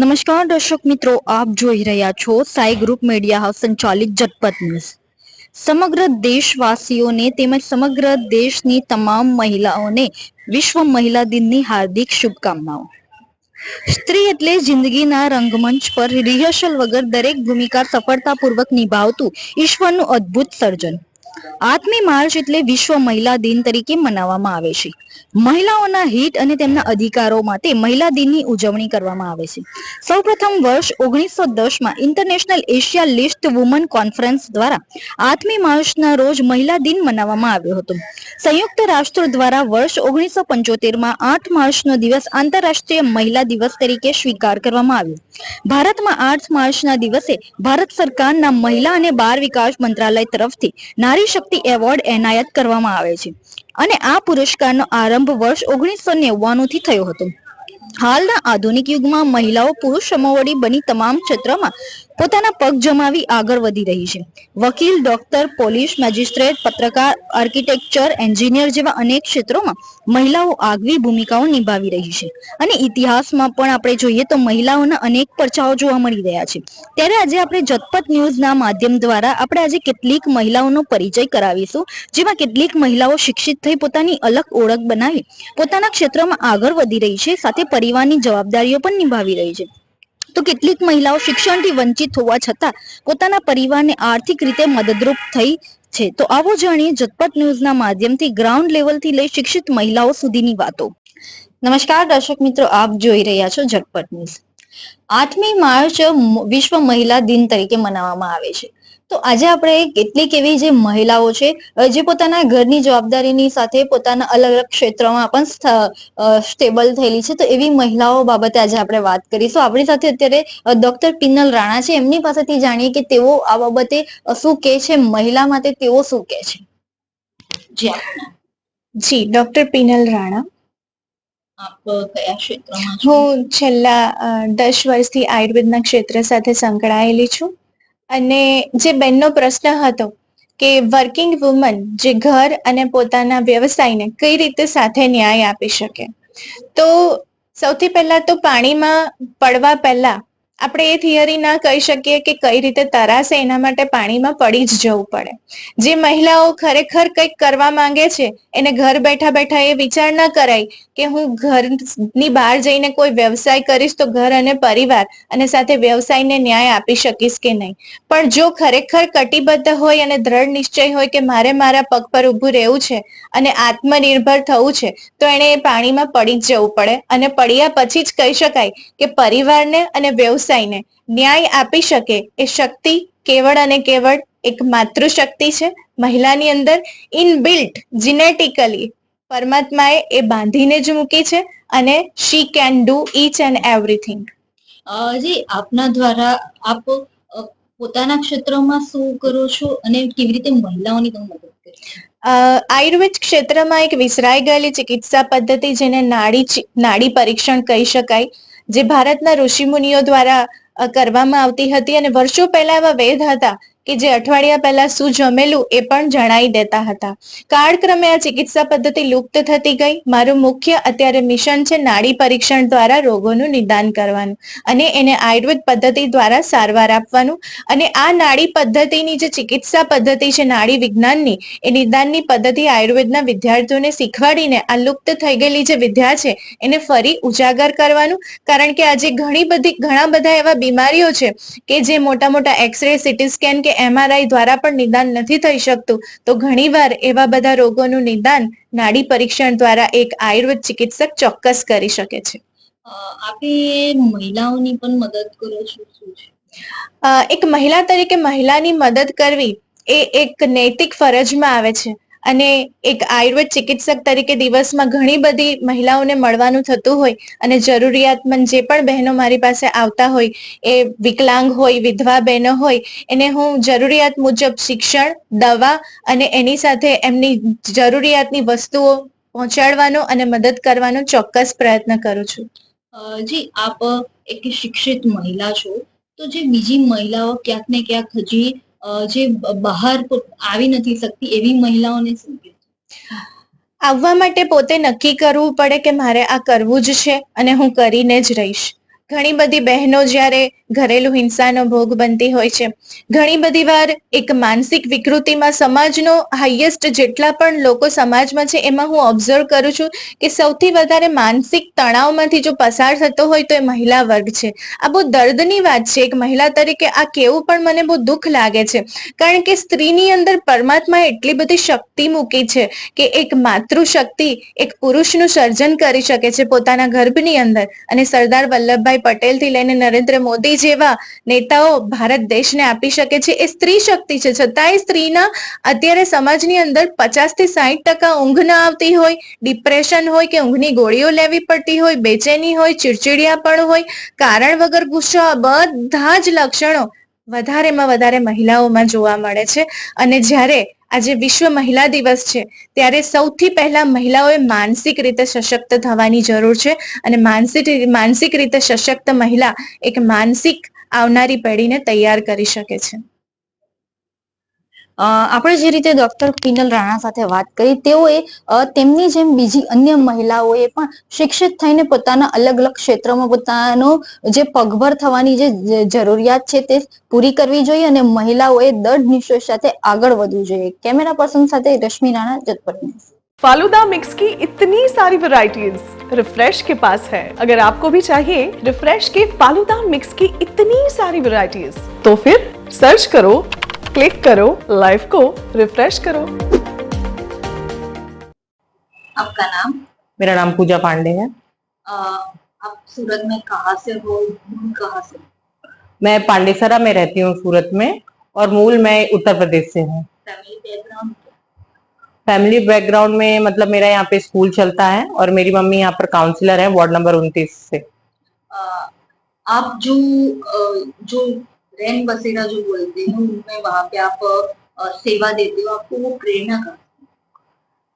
નમસ્કાર દર્શક મિત્રો, આપ જોઈ રહ્યા છો સાઈ ગ્રુપ મીડિયા હાઉસ સંચાલિત જટપટ ન્યૂઝ. સમગ્ર દેશવાસીઓને તેમજ સમગ્ર દેશની તમામ મહિલાઓને વિશ્વ મહિલા દિનની હાર્દિક શુભકામનાઓ. સ્ત્રી એટલે જિંદગીના રંગમંચ પર રિહર્સલ વગર દરેક ભૂમિકા સફળતાપૂર્વક નિભાવતું ઈશ્વરનું અદ્ભુત સર્જન. આઠમી માર્ચ એટલે વિશ્વ મહિલા દિન તરીકે મનાવવામાં આવે છે. મહિલાઓના હિત અને તેમના અધિકારો માટે મહિલા દિનની ઉજવણી કરવામાં આવે છે. સૌપ્રથમ વર્ષ ઓગણીસો દસમાં international Asia list woman conference દ્વારા આઠમી માર્ચના રોજ મહિલા દિન મનાવવામાં આવ્યો હતો. સંયુક્ત રાષ્ટ્ર દ્વારા વર્ષ ઓગણીસો પંચોતેરમાં આઠ માર્ચનો દિવસ આંતરરાષ્ટ્રીય મહિલા દિવસ તરીકે સ્વીકાર કરવામાં આવ્યો. ભારતમાં આઠ માર્ચના દિવસે ભારત સરકારના મહિલા અને બાળ વિકાસ મંત્રાલય તરફથી નારી શક્તિ એવોર્ડ એનાયત કરવામાં આવે છે. અને આ પુરસ્કારનો આરંભ વર્ષ ઓગણીસો નેવ્યાણું થી થયો હતો. હાલના આધુનિક યુગમાં મહિલાઓ પુરુષ સમોવડી બની તમામ ક્ષેત્રમાં પોતાના પગ જમાવી આગળ વધી રહી છે. વકીલ, ડોક્ટર, પોલીસ, મેજિસ્ટ્રેટ, પત્રકાર, આર્કિટેક્ચર, એન્જિનિયર જેવા અનેક ક્ષેત્રોમાં મહિલાઓ આગવી ભૂમિકાઓ નિભાવી રહી છે. અને ઇતિહાસમાં પણ આપણે જોઈએ તો મહિલાઓના અનેક પરચાઓ જોવા મળી રહ્યા છે. ત્યારે આજે આપણે જતપત ન્યૂઝના માધ્યમ દ્વારા આપણે આજે કેટલીક મહિલાઓનો પરિચય કરાવીશું, જેમાં કેટલીક મહિલાઓ શિક્ષિત થઈ પોતાની અલગ ઓળખ બનાવી પોતાના ક્ષેત્રમાં આગળ વધી રહી છે, સાથે પરિવારની જવાબદારીઓ પણ નિભાવી રહી છે. તો કેટલીક મહિલાઓ શિક્ષણથી વંચિત હોવા છતાં પોતાના પરિવારને આર્થિક રીતે મદદરૂપ થઈ છે. તો આવો જાણીએ જતપત ન્યૂઝના માધ્યમથી ગ્રાઉન્ડ લેવલથી લઈ શિક્ષિત મહિલાઓ સુધીની વાતો. નમસ્કાર, દર્શક મિત્રો, આપ જોઈ રહ્યા છો જટપટ ન્યૂઝ. આઠમી માર્ચ વિશ્વ મહિલા દિન તરીકે મનાવવામાં આવે છે. તો આજે આપણે કેટલીક એવી જે મહિલાઓ છે જે પોતાના ઘરની જવાબદારીની સાથે પોતાના અલગ અલગ ક્ષેત્રોમાં પણ સ્ટેબલ થયેલી છે તો એવી મહિલાઓ બાબતે આજે આપણે વાત કરીશું. આપણી સાથે અત્યારે ડોક્ટર પિનલ રાણા છે. એમની પાસેથી જાણીએ કે તેઓ આ બાબતે શું કહે છે મહિલા માટે તેઓ શું કહે છે? જી ડોક્ટર પિનલ રાણા. આપ કયા ક્ષેત્રમાં હું છેલ્લા દસ વર્ષથી આયુર્વેદના ક્ષેત્ર સાથે સંકળાયેલી છું. અને જે બેનનો પ્રશ્ન હતો કે વર્કિંગ વુમન જે ઘર અને પોતાના વ્યવસાયને કઈ રીતે સાથે ન્યાય આપી શકે? તો સૌથી પહેલા તો પાણીમાં પડવા પહેલા આપણે એ થિયરી ના કહી શકીએ કે કઈ રીતે તરાશે, એના માટે પાણીમાં પડી જ જવું પડે. જે મહિલાઓ ખરેખર કંઈક કરવા માંગે છે, એને ઘર બેઠા બેઠા એ વિચાર ના કરાય કે હું ઘરની બહાર જઈને કોઈ વ્યવસાય કરીશ તો ઘર અને પરિવાર અને સાથે વ્યવસાયને ન્યાય આપી શકીશ કે નહીં. પણ જો ખરેખર કટિબદ્ધ હોય અને દ્રઢ નિશ્ચય હોય કે મારે મારા પગ પર ઊભું રહેવું છે અને આત્મનિર્ભર થવું છે, તો એણે એ પાણીમાં પડી જ જવું પડે. અને પડ્યા પછી જ કહી શકાય કે પરિવારને અને વ્યવસાયને ન્યાય આપી શકે એ શક્તિ કેવળ અને કેવળ એક માતૃશક્તિ છે. મહિલાની અંદર ઇનબિલ્ટ જીનેટિકલી પરમાત્માએ એ બાંધીને જ મૂકી છે અને she can do each and everything જી આપના દ્વારા આપ પોતાના ક્ષેત્રમાં શું કરો છો અને કેવી રીતે મહિલાઓની તમે મદદ કરો આયુર્વેદ ક્ષેત્રમાં એક વિસરાઈ ગયેલી ચિકિત્સા પદ્ધતિ જેને નાડી નાડી પરીક્ષણ કહી શકાય. જે ભારતના ઋષિમુનિઓ દ્વારા કરવામાં આવતી હતી અને વર્ષો પહેલા એવા વેદ હતા કે જે અઠવાડિયા પહેલા શું જમેલું એ પણ જણાઈ દેતા હતા. કાળક્રમે આ ચિકિત્સા પદ્ધતિ લુપ્ત થતી ગઈ. મારું મુખ્ય અત્યારે મિશન છે નાડી પરીક્ષણ દ્વારા રોગોનું નિદાન કરવાનું અને એને આયુર્વેદ પદ્ધતિ દ્વારા સારવાર આપવાનું. અને આ નાડી પદ્ધતિની જે ચિકિત્સા પદ્ધતિ છે નાડી વિજ્ઞાનની, એ નિદાનની પદ્ધતિ આયુર્વેદના વિદ્યાર્થીઓને શીખવાડીને આ લુપ્ત થઈ ગયેલી જે વિદ્યા છે, એને ફરી ઉજાગર કરવાનું. કારણ કે આજે ઘણી બધી, ઘણા બધા એવા બીમારીઓ છે કે જે મોટા મોટા એક્સરે, સિટી સ્કેન કે એમઆરઆઈ દ્વારા પણ નિદાન નથી થઈ શકતું તો ઘણીવાર એવા બધા રોગોનું નિદાન નાડી પરીક્ષણ દ્વારા એક આયુર્વેદ ચિકિત્સક ચોક્કસ કરી શકે છે. આપે મહિલાઓની પણ મદદ કરો છો શું છે? અ, એક મહિલા તરીકે મહિલાની મદદ કરવી એ એક નૈતિક ફરજમાં આવે છે. અને એક આયુર્વેદ ચિકિત્સક તરીકે દિવસમાં ઘણી બધી મહિલાઓને મળવાનું થતું હોય અને જરૂરિયાતમંદ જે પણ બહેનો મારી પાસે આવતા હોય, એ વિકલાંગ હોય, વિધવા બહેનો હોય, એને હું જરૂરિયાત મુજબ શિક્ષણ, દવા અને એની સાથે એમની જરૂરિયાતની વસ્તુઓ પહોંચાડવાનો અને મદદ કરવાનો ચોક્કસ પ્રયત્ન કરું છું. જી, આપ એક શિક્ષિત મહિલા છો, તો જે બીજી મહિલાઓ ક્યાંક ને ક્યાંક હજી જે બહાર આવી નથી શકતી એવી મહિલાઓને શું આવવા માટે પોતે નક્કી કરવું પડે કે મારે આ કરવું જ છે અને હું કરીને જ રહીશ. ઘણી બધી બહેનો જ્યારે ઘરેલું હિંસાનો ભોગ બનતી હોય છે, ઘણી બધી વાર એક માનસિક વિકૃતિમાં સમાજનો હાઈએસ્ટ જેટલા પણ લોકો સમાજમાં છે, એમાં હું ઓબ્ઝર્વ કરું છું કે સૌથી વધારે માનસિક તણાવમાંથી જો પસાર થતો હોય તો એ મહિલા વર્ગ છે. આ બહુ દર્દની વાત છે, એક મહિલા તરીકે આ કેવું પણ મને બહુ દુઃખ લાગે છે, કારણ કે સ્ત્રીની અંદર પરમાત્માએ એટલી બધી શક્તિ મૂકી છે કે એક માતૃશક્તિ, એક પુરુષનું સર્જન કરી શકે છે પોતાના ગર્ભની અંદર અને સરદાર વલ્લભભાઈ પટેલથી લઈને નરેન્દ્ર મોદી જેવા નેતાઓ ભારત દેશને આપી શકે છે. એ સ્ત્રી શક્તિ છે. છતાંય સ્ત્રીના અત્યારે સમાજની અંદર પચાસથી સાહીઠ ટકા ઊંઘ ન આવતી હોય, ડિપ્રેશન હોય કે ઊંઘની ગોળીઓ લેવી પડતી હોય, બેચેની હોય, ચીડચીડિયાપણ હોય, કારણ વગર ગુસ્સો આ બધા જ લક્ષણો વધારેમાં વધારે મહિલાઓમાં જોવા મળે છે. અને જ્યારે આજે વિશ્વ મહિલા દિવસ છે, ત્યારે સૌથી પહેલા મહિલાઓએ માનસિક રીતે સશક્ત થવાની જરૂર છે અને માનસિક માનસિક રીતે સશક્ત મહિલા એક માનસિક આવનારી પેઢીને તૈયાર કરી શકે છે. આપણે જે રીતે ડોક્ટર પિનલ રાણા સાથે વાત કરી તેઓએ અ, તેમની જેમ બીજી અન્ય મહિલાઓએ પણ શિક્ષિત થઈને પોતાના અલગ અલગ ક્ષેત્રોમાં પોતાનો જે પગભર થવાની જે જ- જરૂરિયાત છે તે પૂરી કરવી જોઈએ અને મહિલાઓએ દૃઢ નિશ્ચય સાથે આગળ વધવું જોઈએ કેમેરા પર્સન સાથે રશ્મિ રાણા જતપટની फालूदा मिक्स की इतनी सारी वैरायटीज रिफ्रेश के पास है अगर आपको भी चाहिए रिफ्रेश के फालूदा मिक्स की इतनी सारी वैरायटीज तो फिर सर्च करो क्लिक करो लाइफ को रिफ्रेश करो। आपका नाम? मेरा नाम पूजा पांडे है। आप सूरत में कहाँ से हो? मूल कहाँ से? मैं पांडेसरा में रहती हूँ सूरत में और मूल मैं उत्तर प्रदेश से हूँ। फैमिली बैकग्राउंड में मतलब मेरा यहाँ पे स्कूल चलता है और मेरी मम्मी यहाँ पर काउंसलर है वार्ड नंबर उनतीस से। आप जो जो रैन बसेरा जो बोलते हैं उनमें वहाँ पे आप सेवा देते हो, आपको वो प्रेरणा का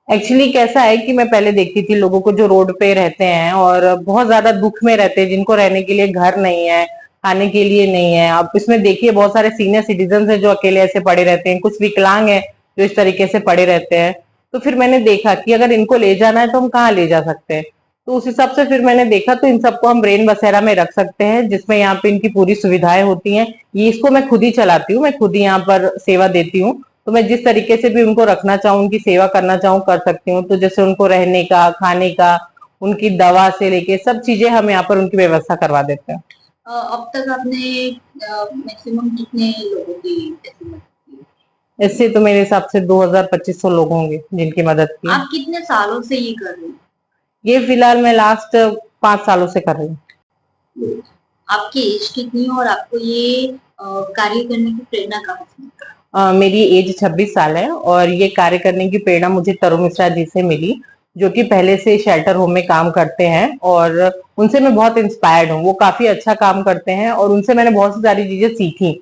एक्चुअली कैसा है कि मैं पहले देखती थी लोगों को जो रोड पे रहते हैं और बहुत ज़्यादा दुख में रहते हैं, जिनको रहने के लिए घर नहीं है खाने के लिए नहीं है। आप इसमें देखिए, बहुत सारे सीनियर सिटीजन है जो अकेले ऐसे पड़े रहते हैं, कुछ विकलांग है जो इस तरीके से पड़े रहते हैं। तो फिर मैंने देखा कि अगर इनको ले जाना है तो हम कहाँ ले जा सकते हैं? तो उस हिसाब से फिर मैंने देखा तो इन सबको हम ब्रेन बसेरा में रख सकते हैं जिसमें यहाँ पे इनकी पूरी सुविधाएँ होती हैं। ये इसको मैं खुद ही चलाती हूँ मैं खुद ही यहाँ पर सेवा देती हूँ। तो मैं जिस तरीके से भी उनको रखना चाहूँ उनकी सेवा करना चाहूँ कर सकती हूँ। तो जैसे उनको रहने का खाने का उनकी दवा से लेके सब चीज़ें हम यहाँ पर उनकी व्यवस्था करवा देते हैं। अब तक आपने मैक्सिमम कितने लोगों की ऐसी इससे तो मेरे हिसाब से 2000-2500 लोग होंगे जिनकी मदद की। आप कितने सालों से ये कर रहे हो? ये फ़िलहाल मैं लास्ट पाँच सालों से कर रही हूँ। आपकी एज कितनी और आपको ये कार्य करने की प्रेरणा कहाँ से मेरी एज 26 साल है और ये कार्य करने की प्रेरणा मुझे तरुण मिश्रा जी से मिली जो कि पहले से शेल्टर होम में काम करते हैं और उनसे मैं बहुत इंस्पायर्ड हूँ। वो काफ़ी अच्छा काम करते हैं और उनसे मैंने बहुत सी सारी चीज़ें सीखी।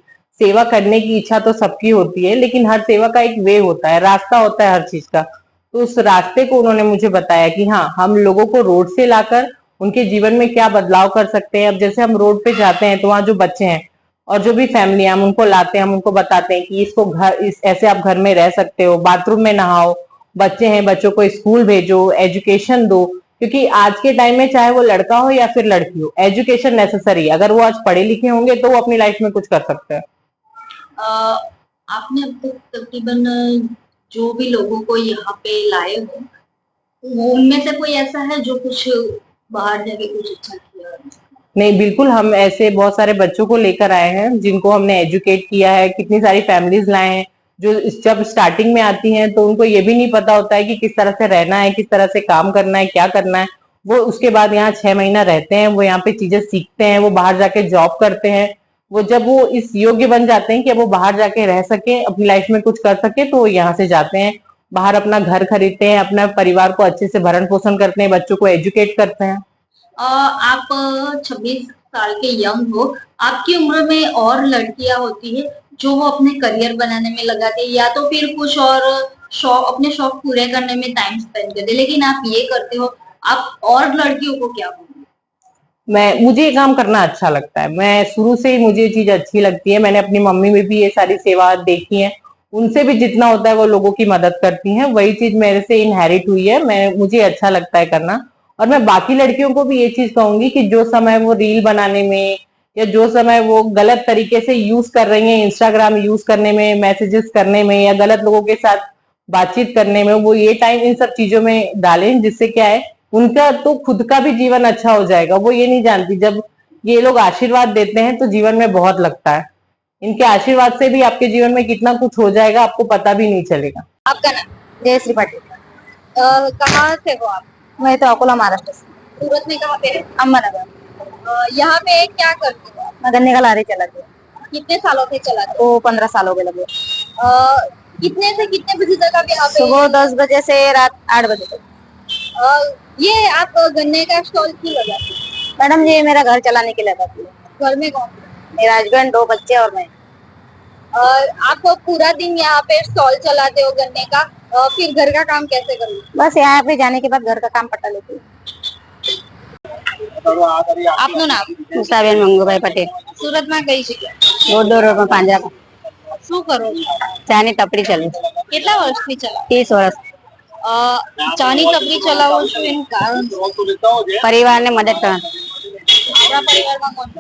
सेवा करने की इच्छा तो सबकी होती है लेकिन हर सेवा का एक वे होता है रास्ता होता है हर चीज़ का। तो उस रास्ते को उन्होंने मुझे बताया कि हाँ हम लोगों को रोड से लाकर उनके जीवन में क्या बदलाव कर सकते हैं। अब जैसे हम रोड पे जाते हैं तो वहाँ जो बच्चे हैं और जो भी फैमिली है, हम उनको लाते हैं, हम उनको बताते हैं कि इसको घर, इस, ऐसे आप घर में रह सकते हो, बाथरूम में नहाओ, बच्चे हैं, बच्चों को स्कूल भेजो, एजुकेशन दो। क्योंकि आज के टाइम में चाहे वो लड़का हो या फिर लड़की हो, एजुकेशन नेसेसरी अगर वो आज पढ़े लिखे होंगे तो वो अपनी लाइफ में कुछ कर सकते हैं। आपने अब तक तकरीबन जो भी लोगों को यहाँ पे लाए हो वो उनमें से कोई ऐसा है जो कुछ बाहर जाके कुछ अच्छा किया नहीं, बिल्कुल हम ऐसे बहुत सारे बच्चों को लेकर आए हैं, जिनको हमने एजुकेट किया है, कितनी सारी फैमिलीज़ लाए हैं, जो जब स्टार्टिंग में आती हैं तो उनको ये भी नहीं पता होता है कि किस तरह से रहना है, किस तरह से काम करना है, क्या करना है। वो उसके बाद यहाँ छह महीना रहते हैं, वो यहाँ पे चीज़ें सीखते हैं, वो बाहर जाके जॉब करते हैं। वो जब वो इस योग्य बन जाते हैं कि वो बाहर जाके रह सके, अपनी लाइफ में कुछ कर सके तो वो यहाँ से जाते हैं। बाहर अपना घर खरीदते हैं, अपना परिवार को अच्छे से भरण पोषण करते हैं, बच्चों को एजुकेट करते हैं। आप छब्बीस साल के यंग हो। आपकी उम्र में और लड़कियाँ होती है जो वो अपने करियर बनाने में लगाती है, या तो फिर कुछ और शौक, अपने शौक पूरे करने में टाइम स्पेंड करते लेकिन आप ये करते हो, आप और लड़कियों को क्या बोलोगे मैं, मुझे ये काम करना अच्छा लगता है। मैं शुरू से ही मुझे ये चीज़ अच्छी लगती है। मैंने अपनी मम्मी में भी ये सारी सेवा देखी है। उनसे भी जितना होता है वो लोगों की मदद करती हैं। वही चीज़ मेरे से इनहेरिट हुई है। मैं, मुझे अच्छा लगता है करना। और मैं बाकी लड़कियों को भी ये चीज़ कहूँगी कि जो समय वो रील बनाने में या जो समय वो गलत तरीके से यूज़ कर रही हैं इंस्टाग्राम यूज़ करने में मैसेजेस करने में या गलत लोगों के साथ बातचीत करने में, वो ये टाइम इन सब चीज़ों में डालें। जिससे क्या है उनका तो खुद का भी जीवन अच्छा हो जाएगा। वो ये नहीं जानती जब ये लोग आशीर्वाद देते हैं तो जीवन में बहुत लगता है। इनके आशीर्वाद से भी आपके जीवन में कितना कुछ हो जाएगा आपको पता भी नहीं चलेगा। आपका नाम जयश्री पाटिल। अ, कहाँ से हो आप? मैं तो अकोला महाराष्ट्र से। सूरत में कहाँ पे रहते अम्बानगर यहाँ पे क्या करते हो मैं गन्ने का लारी चलाती हूँ। कितने सालों से चलाते वो पंद्रह साल हो गए लगे कितने से कितने बजे तक आप यहाँ पे सुबह दस बजे से रात आठ बजे तक। ये आप गन्ने का स्टॉल क्यों लगाते हो? मैडम ये मेरा घर चलाने के लिए लगाती है घर में कौन मेरा हस्बैंड दो बच्चे और मैं और आप पूरा दिन यहाँ पे स्टॉल चलाते हो गन्ने का अ, फिर घर का काम कैसे करोगे बस यहाँ पे जाने के बाद घर का काम पटा लेती हूँ આપનું નામ મુસાબેન મંગુભાઈ પટેલ સુરતમાં કઈ જગ્યા રોડો રોડ માં પાંજરા શું કરો છો ચાની ટપરી ચાલુ છે કેટલા વર્ષથી ચલાવો ત્રીસ વર્ષ અ, ચાની ટપરી ચલાવો છો એનું કારણ? પરિવાર પરિવારને મદદ કરવા આપણા પરિવારમાં કોણ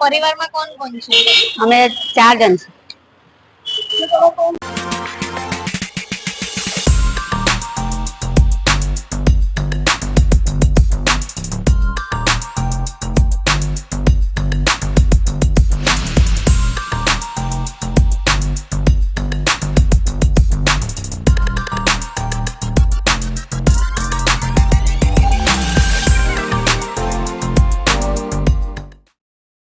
પરિવારમાં કોણ કોણ છે? અમે ચાર જણ છે